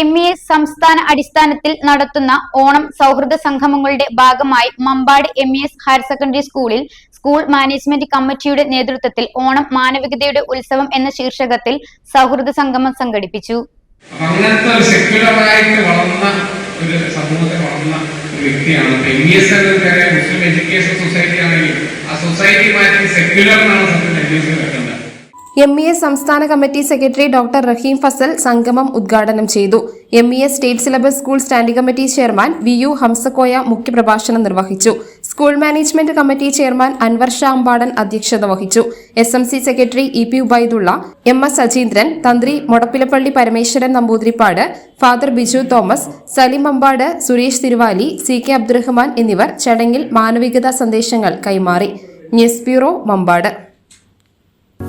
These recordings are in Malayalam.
എം ഇ എസ് സംസ്ഥാന അടിസ്ഥാനത്തിൽ നടത്തുന്ന ഓണം സൗഹൃദ സംഗമങ്ങളുടെ ഭാഗമായി Mampad M E S higher secondary സ്കൂളിൽ സ്കൂൾ മാനേജ്മെന്റ് കമ്മിറ്റിയുടെ നേതൃത്വത്തിൽ ഓണം മാനവികതയുടെ ഉത്സവം എന്ന ശീർഷകത്തിൽ സൗഹൃദ സംഗമം സംഘടിപ്പിച്ചു. ഒരു ഒരു വ്യക്തിയാണ്. മുസ്ലിം എഡ്യൂക്കേഷൻ സൊസൈറ്റി ആണെങ്കിൽ ആ സൊസൈറ്റി മാറ്റി സെക്യുലർ എന്നാണ് സത്യം എസ് എം ഇ എസ് സംസ്ഥാന committee secretary doctor Raheem Fasal സംഗമം ഉദ്ഘാടനം ചെയ്തു. M E S state syllabus school standing committee chairman V U Hamzakoya മുഖ്യപ്രഭാഷണം നിർവഹിച്ചു. School management committee chairman Anwar Shah Ambadan അധ്യക്ഷത വഹിച്ചു. S M C secretary E P Ubaidulla M S Ajeendran Thantri Mudappilappally Parameswaran Namboothiripad father Biju Thomas Salim Ambad Suresh Thiruvali C K Abdurahman എന്നിവർ ചടങ്ങിൽ മാനവികതാ സന്ദേശങ്ങൾ കൈമാറി. News bureau Mampad.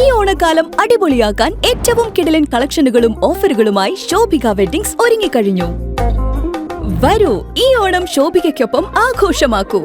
ഈ ഓണക്കാലം അടിപൊളിയാക്കാൻ ഏറ്റവും കിടലൻ കളക്ഷനുകളും ഓഫറുകളുമായി ശോഭിക വെഡിങ്സ് ഒരുങ്ങിക്കഴിഞ്ഞു. വരൂ ഈ ഓണം ശോഭികയ്ക്കൊപ്പം ആഘോഷമാക്കൂ.